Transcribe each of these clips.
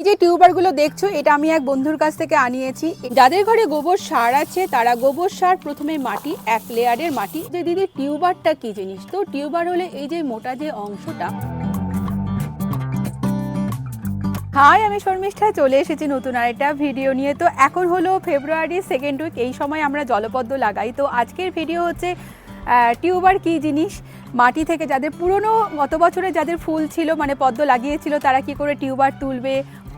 এই যে টিউবারগুলো দেখছ, এটা আমি এক বন্ধুর কাছ থেকে আনিয়েছি। যাদের ঘরে গোবর সার আছে, তারা গোবর সার প্রথমে মাটি, এক লেয়ারের মাটি। যে দিদি, টিউবারটা কি জিনিস? তো টিউবার হলে এই যে মোটা যে অংশটা, হাই, আমি শর্মিষ্ঠা, চলে এসেছি নতুন আরেকটা ভিডিও নিয়ে। তো এখন হলো ফেব্রুয়ারি সেকেন্ড উইক এই সময় আমরা জলপদ্ম লাগাই। তো আজকের ভিডিও হচ্ছে টিউবার কি জিনিস? মাটি থেকে যাদের পুরনো গত বছরে যাদের ফুল ছিল মানে পদ্ম লাগিয়েছিল, তারা কি করে টিউবার তুলবে?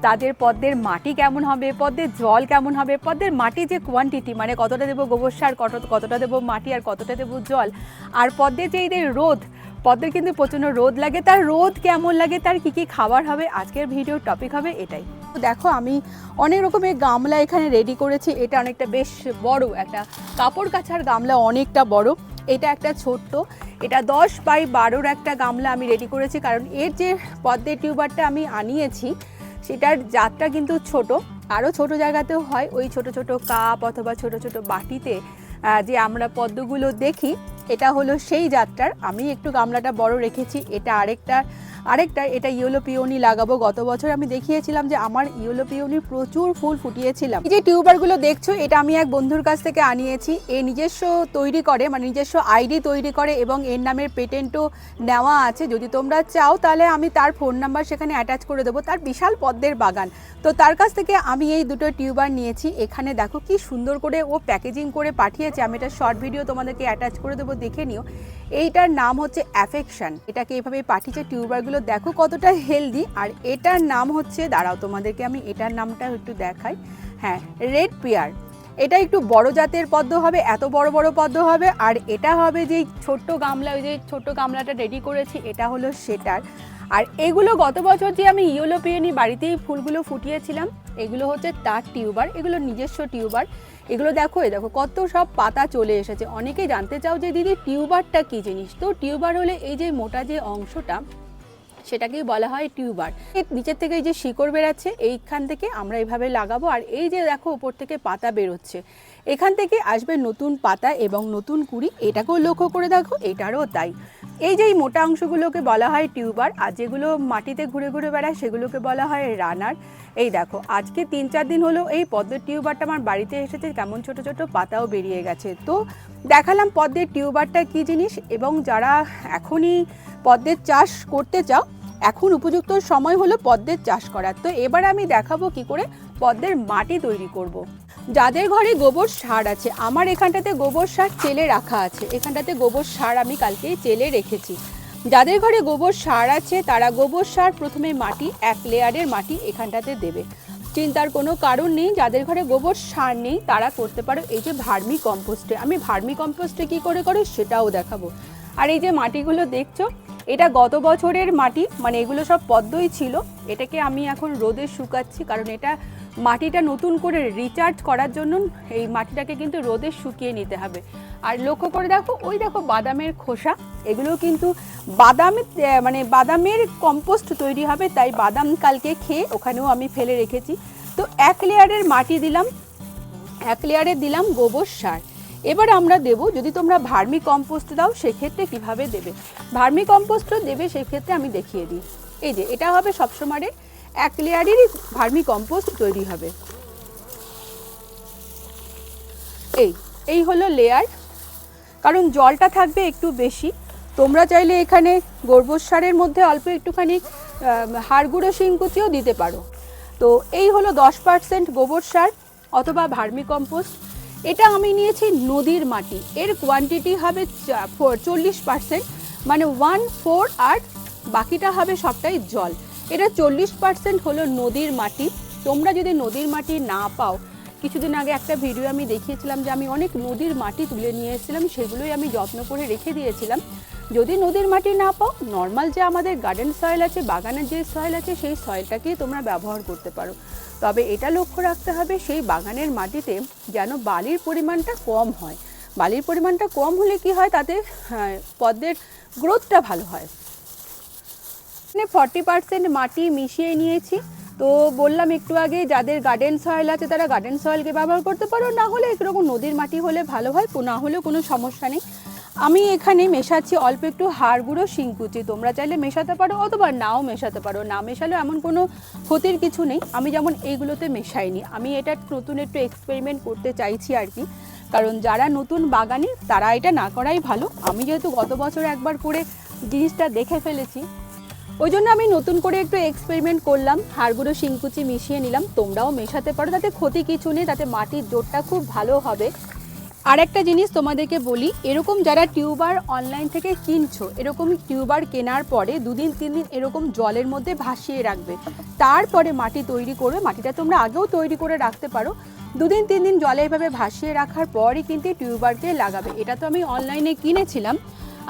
তাদের পদ্মের মাটি কেমন হবে পদ্মের জল কেমন হবে পদ্মের মাটি যে কোয়ান্টিটি মানে কতটা দেবো গোবর সার, কত, কতটা দেবো মাটি আর কতটা দেবো জল, আর পদ্মের যে যে রোদ পদ্মের কিন্তু প্রচণ্ড রোদ লাগে, তার রোদ কেমন লাগে, তার কি কি খাবার হবে, আজকের ভিডিওর টপিক হবে এটাই। তো দেখো, আমি অনেক রকমের গামলা এখানে রেডি করেছি, এটা অনেকটা বেশ বড় একটা, কাপড় কাছার গামলা অনেকটা বড়, এটা একটা ছোট্ট, এটা দশ বাই বারোর একটা গামলা আমি রেডি করেছি, কারণ এর যে পদ্মের টিউবারটা আমি আনিয়েছি সেটার জাতটা কিন্তু ছোট। আরও ছোট জায়গাতেও হয় ওই ছোট ছোট কাপ অথবা ছোট ছোট বাটিতে যে আমরা পদ্মগুলো দেখি, এটা হলো সেই জাতটার। আমি একটু গামলাটা বড় রেখেছি, এটা আরেকটা আরেকটা, এটা ইয়েলো পিওনি লাগাবো। গত বছর আমি দেখিয়েছিলাম যে আমার ইয়েলো পিওনি প্রচুর ফুল ফুটিয়েছিলাম। এই যে টিউবারগুলো দেখছ, এটা আমি এক বন্ধুর কাছ থেকে আনিয়েছি। এ নিজস্ব তৈরি করে মানে নিজস্ব আইডি তৈরি করে এবং এর নামের পেটেন্টও নেওয়া আছে। যদি তোমরা চাও, তাহলে আমি তার ফোন নাম্বার সেখানে অ্যাটাচ করে দেবো। তার বিশাল পদ্মের বাগান। তো তার কাছ থেকে আমি এই দুটো টিউবার নিয়েছি। এখানে দেখো কি সুন্দর করে ও প্যাকেজিং করে পাঠিয়েছে। আমি এটা শর্ট ভিডিও তোমাদেরকে অ্যাটাচ করে দেবো, দেখে নিও। এইটার নাম হচ্ছে অ্যাফেকশন। এটাকে এভাবে পাঠিয়েছে টিউবারগুলো দেখো কতটা হেলদি আর এটার নাম হচ্ছে, দাঁড়াও তোমাদেরকে আমি এটার নামটা একটু দেখাই। হ্যাঁ রেড পিয়ার এটা একটু বড় জাতের পদ্ম হবে, এত বড় বড় পদ্ম হবে। আর এটা হবে যে ছোট্ট গামলা, ওই যে ছোট্ট গামলাটা রেডি করেছি, এটা হলো সেটার। আর এগুলো গত বছর যে আমি ইয়েলো পেয়ে বাড়িতেই ফুলগুলো ফুটিয়েছিলাম, এগুলো হচ্ছে তার টিউবার, এগুলো নিজস্ব টিউবার। এগুলো দেখো এই দেখো কত সব পাতা চলে এসেছে। অনেকেই জানতে চাও যে দিদি, টিউবারটা কি জিনিস? তো টিউবার হলে এই যে মোটা যে অংশটা সেটাকেই বলা হয় টিউবার। নিচের থেকে এই যে শিকড় বেরাচ্ছে, এইখান থেকে আমরা এইভাবে লাগাবো। আর এই যে দেখো ওপর থেকে পাতা বেরোচ্ছে। এখান থেকে আসবে নতুন পাতা এবং নতুন কুড়ি। এটাকেও লক্ষ্য করে দেখো, এটারও তাই। এই যে মোটা অংশগুলোকে বলা হয় টিউবার, আর যেগুলো মাটিতে ঘুরে ঘুরে বেড়ায় সেগুলোকে বলা হয় রানার। এই দেখো, আজকে তিন চার দিন হলো এই পদ্মের টিউবারটা আমার বাড়িতে এসেছে, কেমন ছোট ছোট পাতাও বেরিয়ে গেছে। তো দেখালাম পদ্মের টিউবারটা কী জিনিস, এবং যারা এখনই পদ্মের চাষ করতে চাও, এখন উপযুক্ত সময় হলো পদ্মের চাষ করার। তো এবার আমি দেখাবো কি করে পদ্মের মাটি তৈরি করব। যাদের ঘরে গোবর সার আছে, আমার এখানটাতে গোবর সার চেলে রাখা আছে। এখানটাতে গোবর সার আমি কালকে চেলে রেখেছি। যাদের ঘরে গোবর সার আছে, তারা গোবর সার প্রথমে মাটি, এক লেয়ারের মাটি এখানটাতে দেবে। চিন্তার কোনো কারণ নেই, যাদের ঘরে গোবর সার নেই, তারা করতে পারো। এই যে ভার্মি কম্পোস্টে, আমি ভার্মি কম্পোস্টে কি করে করে সেটাও দেখাবো। আর এই যে মাটিগুলো দেখছ, এটা গত বছরের মাটি মানে এগুলো সব পদ্মই ছিল। এটাকে আমি এখন রোদে শুকাচ্ছি, কারণ এটা মাটিটা নতুন করে রিচার্জ করার জন্য এই মাটিটাকে কিন্তু রোদে শুকিয়ে নিতে হবে। আর লক্ষ্য করে দেখো, ওই দেখো বাদামের খোসা এগুলো কিন্তু বাদাম মানে বাদামের কম্পোস্ট তৈরি হবে, তাই বাদাম কালকে খেয়ে ওখানেও আমি ফেলে রেখেছি। তো এক লেয়ারের মাটি দিলাম, এক লেয়ারে দিলাম গোবর সার। এবার আমরা দেব, যদি তোমরা ভার্মি কম্পোস্ট দাও, সেক্ষেত্রে কীভাবে দেবে? ভার্মি কম্পোস্টও দেবে, সেক্ষেত্রে আমি দেখিয়ে দিই। এই যে, এটা হবে সবসময় এক লেয়ারেরই ভার্মি কম্পোস্ট তৈরি হবে। এই এই হলো লেয়ার। কারণ জলটা থাকবে একটু বেশি। তোমরা চাইলে এখানে গোবর সারের মধ্যে অল্প একটুখানি হাড় গুঁড়ো শিংকুচিও দিতে পারো। তো এই হলো দশ পার্সেন্ট গোবর সার অথবা ভার্মি কম্পোস্ট। এটা আমি নিয়েছি নদীর মাটি। এর কোয়ান্টিটি হবে চল্লিশ পার্সেন্ট। মানে ওয়ান ফোর আর বাকিটা হবে সবটাই জল। এটা চল্লিশ পার্সেন্ট হলো নদীর মাটি। তোমরা যদি নদীর মাটি না পাও কিছুদিন আগে একটা ভিডিও আমি দেখিয়েছিলাম যে আমি অনেক নদীর মাটি তুলে নিয়ে এসেছিলাম সেগুলোই আমি যত্ন করে রেখে দিয়েছিলাম। যদি নদীর মাটি না পাও নর্মাল যে আমাদের গার্ডেন সয়েল আছে বাগানের যে সয়েল আছে সেই সয়েলটাকেই তোমরা ব্যবহার করতে পারো। তবে এটা লক্ষ্য রাখতে হবে সেই বাগানের মাটিতে যেন বালির পরিমাণটা কম হয়। বালির পরিমাণটা কম হলে কি হয়? তাতে হ্যাঁ, পদ্মের গ্রোথটা ভালো হয়। এখানে ফর্টি পার্সেন্ট মাটি মিশিয়ে নিয়েছি। তো বললাম একটু আগে, যাদের গার্ডেন সয়েল আছে তারা গার্ডেন সয়েলকে ব্যবহার করতে পারো, না হলে এরকম নদীর মাটি হলে ভালো হয় না হলেও কোনো সমস্যা নেই। আমি এখানে মেশাচ্ছি অল্প একটু হাড় গুঁড়ো, শিংকুচি। তোমরা চাইলে মেশাতে পারো অথবা নাও মেশাতে পারো। না মেশালেও এমন কোনো ক্ষতির কিছু নেই। আমি যেমন এইগুলোতে মেশাইনি। আমি এটা নতুন একটু এক্সপেরিমেন্ট করতে চাইছি আর কি। কারণ যারা নতুন বাগানি, তারা এটা না করাই ভালো। আমি যেহেতু গত বছর একবার করে জিনিসটা দেখে ফেলেছি ওই জন্য আমি নতুন করে একটু এক্সপেরিমেন্ট করলাম হাড়গুলো শিংকুচি মিশিয়ে নিলাম, তোমরাও মেশাতে পারো, তাতে ক্ষতি কিছু নেই, তাতে মাটির জোরটা খুব ভালো হবে। আর একটা জিনিস তোমাদেরকে বলি, এরকম যারা টিউবার অনলাইন থেকে কিনছো, এরকম টিউবার কেনার পরে দুদিন তিন দিন এরকম জলের মধ্যে ভাসিয়ে রাখবে। তারপরে মাটি তৈরি করবে, মাটিটা তোমরা আগেও তৈরি করে রাখতে পারো। দুদিন তিন দিন জলে এভাবে ভাসিয়ে রাখার পরই কিন্তু টিউবারকে লাগাবে। এটা তো আমি অনলাইনে কিনেছিলাম।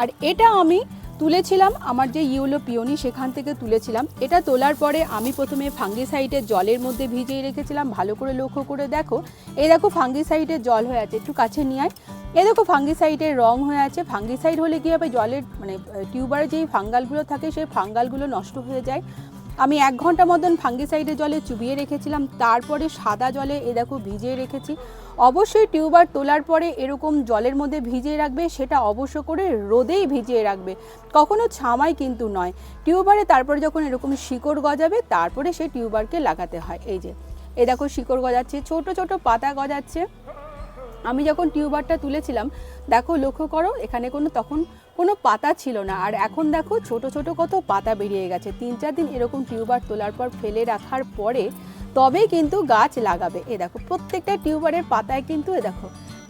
আর এটা আমি তুলেছিলাম, আমার যে ইউলো পিওনি সেখান থেকে তুলেছিলাম। এটা তোলার পরে আমি প্রথমে ফাঙ্গিসাইডের জলের মধ্যে ভিজিয়ে রেখেছিলাম, ভালো করে লক্ষ্য করে দেখো। এই দেখো ফাঙ্গিসাইডের জল হয়ে আছে, একটু কাছে নিয়ে আয়। এ দেখো ফাঙ্গিসাইডের রং হয়ে আছে। ফাঙ্গিসাইড হলে কী হবে, জলের মানে টিউবারে যেই ফাঙ্গালগুলো থাকে, সেই ফাঙ্গালগুলো নষ্ট হয়ে যায়। আমি এক ঘণ্টা মতন ফাঙ্গিসাইডের জলে চুবিয়ে রেখেছিলাম, তারপরে সাদা জলে এ দেখো ভিজিয়ে রেখেছি। অবশ্যই টিউবার তোলার পরে এরকম জলের মধ্যে ভিজিয়ে রাখবে, সেটা অবশ্য করে রোদেই ভিজিয়ে রাখবে। কখনো ছামাই কিন্তু নয়। টিউবারে তারপরে যখন এরকম শিকড় গজাবে, তারপরে সেই টিউবারকে লাগাতে হয়। এই যে, এ দেখো শিকড় গজাচ্ছে, ছোট ছোট পাতা গজাচ্ছে। আমি যখন টিউবারটা তুলেছিলাম, দেখো লক্ষ্য করো, এখানে কোনো তখন কোনো পাতা ছিল না। আর এখন দেখো ছোট ছোট কত পাতা বেরিয়ে গেছে। তিন, চার দিন এরকম টিউবার তোলার পর ফেলে রাখার পরে তবেই কিন্তু গাছ লাগাবে। এ দেখো, প্রত্যেকটা টিউবারের পাতায় কিন্তু এ দেখো,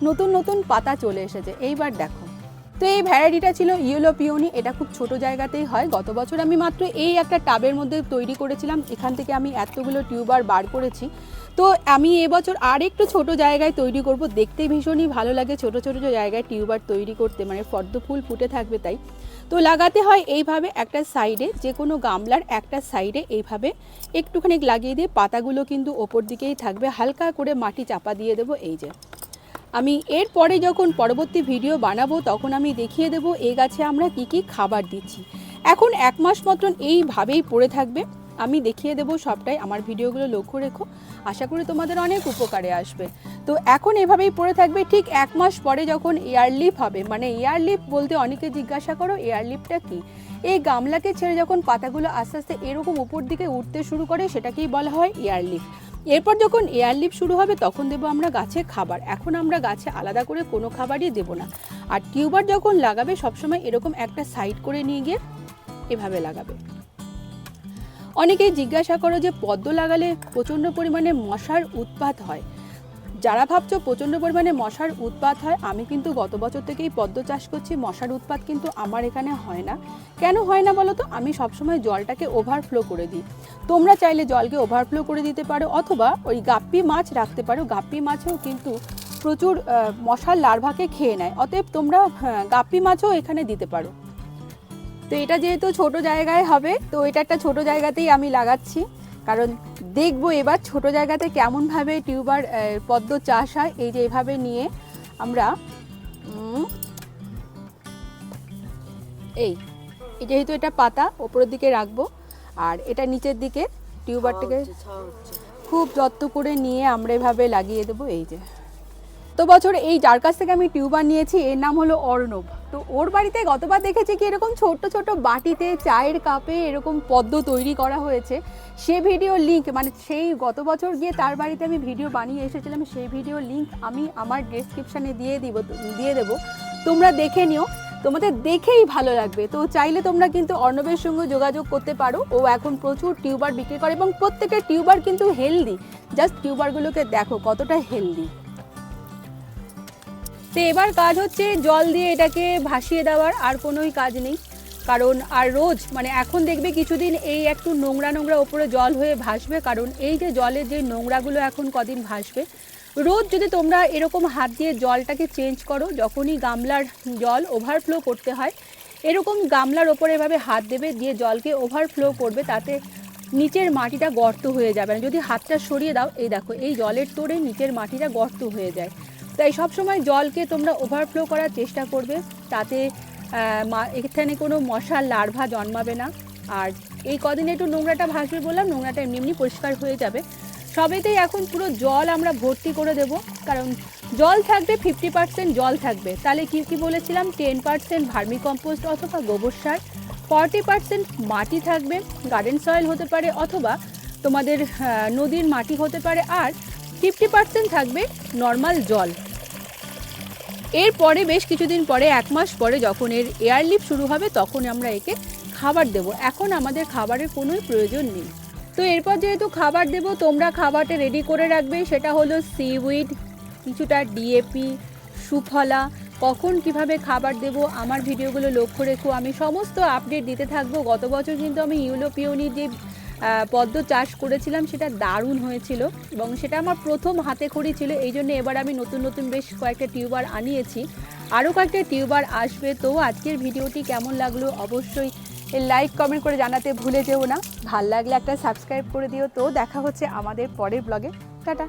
নতুন নতুন পাতা চলে এসেছে। এইবার দেখো। তো এই ভ্যারাইটিটা ছিল ইয়েলো পিওনি এটা খুব ছোট জায়গাতেই হয়। গত বছর আমি মাত্র এই একটা টাবের মধ্যে তৈরি করেছিলাম, এখান থেকে আমি এতগুলো টিউবার বার করেছি। তো আমি এবছর আর একটু ছোট জায়গায় তৈরি করব দেখতে ভীষণই ভালো লাগে ছোট ছোট জায়গায় টিউবার তৈরি করতে মানে ফর্দ ফুল ফুটে থাকবে তাই। তো লাগাতে হয় এইভাবে একটা সাইডে যে কোনো গামলার একটা সাইডে এইভাবে একটুখানি লাগিয়ে দিয়ে পাতাগুলো কিন্তু ওপর দিকেই থাকবে, হালকা করে মাটি চাপা দিয়ে দেবো, এই যে। আমি এরপরে যখন পরবর্তী ভিডিও বানাবো, তখন আমি দেখিয়ে দেবো এই গাছে আমরা কি কি খাবার দিচ্ছি। এখন এক মাস মতন এইভাবেই পড়ে থাকবে। আমি দেখিয়ে দেবো সবটাই। আমার ভিডিওগুলো লক্ষ্য রেখো। আশা করি তোমাদের অনেক উপকারে আসবে। তো এখন এভাবেই পড়ে থাকবে। ঠিক এক মাস পরে যখন এয়ারলিফ হবে মানে এয়ারলিফ বলতে অনেকে জিজ্ঞাসা করো এয়ারলিফটা কি? এই গামলাকে ছেড়ে যখন পাতাগুলো আস্তে আস্তে এরকম উপর দিকে উঠতে শুরু করে, সেটাকেই বলা হয় এয়ারলিফ এরপর যখন এয়ার লিপ শুরু হবে, তখন দেবো আমরা গাছে খাবার। এখন আমরা গাছে আলাদা করে কোনো খাবারই দেব না। আর টিউবার যখন লাগাবে, সবসময় এরকম একটা সাইড করে নিয়ে গিয়ে এভাবে লাগাবে। অনেকেই জিজ্ঞাসা করো যে, পদ্ম লাগালে প্রচণ্ড পরিমাণে মশার উৎপাত হয়। যারা ভাবছ প্রচণ্ড পরিমাণে মশার উৎপাত হয়, আমি কিন্তু গত বছর থেকেই পদ্ম চাষ করছি, মশার উৎপাত কিন্তু আমার এখানে হয় না। কেন হয় না বলো তো আমি সবসময় জলটাকে ওভারফ্লো করে দিই। তোমরা চাইলে জলকে ওভারফ্লো করে দিতে পারো, অথবা ওই গাপ্পি মাছ রাখতে পারো। গাপ্পি মাছেও কিন্তু প্রচুর মশার লার্ভাকে খেয়ে নেয়। অতএব তোমরা গাপ্পি মাছও এখানে দিতে পারো। তো এটা যেহেতু ছোট জায়গায় হবে, তো এটা একটা ছোট জায়গাতেই আমি লাগাচ্ছি। কারণ দেখব এবার ছোট জায়গাতে কেমনভাবে টিউবার পদ্ম চাষ হয় এই যে এভাবে নিয়ে আমরা এই এই যেহেতু এটা পাতা ওপরের দিকে রাখব আর এটা নিচের দিকে টিউবারটাকে খুব যত্ন করে নিয়ে আমরা এভাবে লাগিয়ে দেবো এই যে। তো বছর এই যার কাছ থেকে আমি টিউবার নিয়েছি এর নাম হলো অর্ণব। তো ওর বাড়িতে গতবার দেখেছি কি এরকম ছোট্ট ছোট বাটিতে চায়ের কাপে এরকম পদ্ম তৈরি করা হয়েছে। সে ভিডিও লিঙ্ক মানে সেই গত বছর গিয়ে তার বাড়িতে আমি ভিডিও বানিয়ে এসেছিলাম, সেই ভিডিও লিঙ্ক আমি আমার ডেসক্রিপশানে দিয়ে দিব, দিয়ে দেবো। তোমরা দেখে নিও, তোমাদের দেখেই ভালো লাগবে। তো চাইলে তোমরা কিন্তু অর্ণবের সঙ্গে যোগাযোগ করতে পারো। ও এখন প্রচুর টিউবার বিক্রি করে এবং প্রত্যেকটা টিউবার কিন্তু হেলদি জাস্ট টিউবারগুলোকে দেখো কতটা হেলদি তো এবার কাজ হচ্ছে জল দিয়ে এটাকে ভাসিয়ে দেওয়ার, আর কোনোই কাজ নেই। কারণ আর রোজ মানে এখন দেখবে কিছুদিন এই একটু নোংরা নোংরা ওপরে জল হয়ে ভাসবে, কারণ এই যে জলের যে নোংরাগুলো এখন কদিন ভাসবে, রোজ যদি তোমরা এরকম হাত দিয়ে জলটাকে চেঞ্জ করো, যখনই গামলার জল ওভারফ্লো করতে হয়, এরকম গামলার ওপরে এভাবে হাত দেবে, দিয়ে জলকে ওভারফ্লো করবে, তাতে নিচের মাটিটা গর্ত হয়ে যাবে। না যদি হাতটা সরিয়ে দাও, এই দেখো, এই জলের তোড়ে নিচের মাটিটা গর্ত হয়ে যায়। তাই সবসময় জলকে তোমরা ওভারফ্লো করার চেষ্টা করবে। তাতে এখানে কোনো মশার লার্ভা জন্মাবে না। আর এই কদিন একটু নোংরাটা ভাসবে বললাম, নোংরাটা এমনি এমনি পরিষ্কার হয়ে যাবে। সবেতেই এখন পুরো জল আমরা ভর্তি করে দেব, কারণ জল থাকবে ফিফটি পার্সেন্ট জল থাকবে। তাহলে কি কি বলেছিলাম? টেন পার্সেন্ট ভার্মি কম্পোস্ট অথবা গোবর সার ফর্টি পার্সেন্ট মাটি থাকবে গার্ডেন সয়েল হতে পারে অথবা তোমাদের নদীর মাটি হতে পারে। আর ফিফটি পার্সেন্ট থাকবে নর্মাল জল। এরপরে বেশ কিছুদিন পরে, এক মাস পরে যখন এর এয়ার লিফ শুরু হবে, তখন আমরা একে খাবার দেব। এখন আমাদের খাবারের কোনোই প্রয়োজন নেই। তো এরপর যেহেতু খাবার দেব, তোমরা খাবারটা রেডি করে রাখবে। সেটা হলো সিউইড কিছুটা ডিএপি সুফলা। কখন কীভাবে খাবার দেব, আমার ভিডিওগুলো লক্ষ্য রেখো। আমি সমস্ত আপডেট দিতে থাকব। গত বছর কিন্তু আমি ইউলোপিওনির যে পদ্ম চাষ করেছিলাম, সেটা দারুণ হয়েছিল এবং সেটা আমার প্রথম হাতে খড়ি ছিল। এই জন্য এবার আমি নতুন নতুন বেশ কয়েকটা টিউবার আনিয়েছি। আরও কয়েকটা টিউবার আসবে, তো আজকের ভিডিওটি কেমন লাগল অবশ্যই লাইক, কমেন্ট করে জানাতে ভুলে যেও না। ভালো লাগলে একটা সাবস্ক্রাইব করে দিও। তো দেখা হচ্ছে আমাদের পরের ব্লগে। টাটা।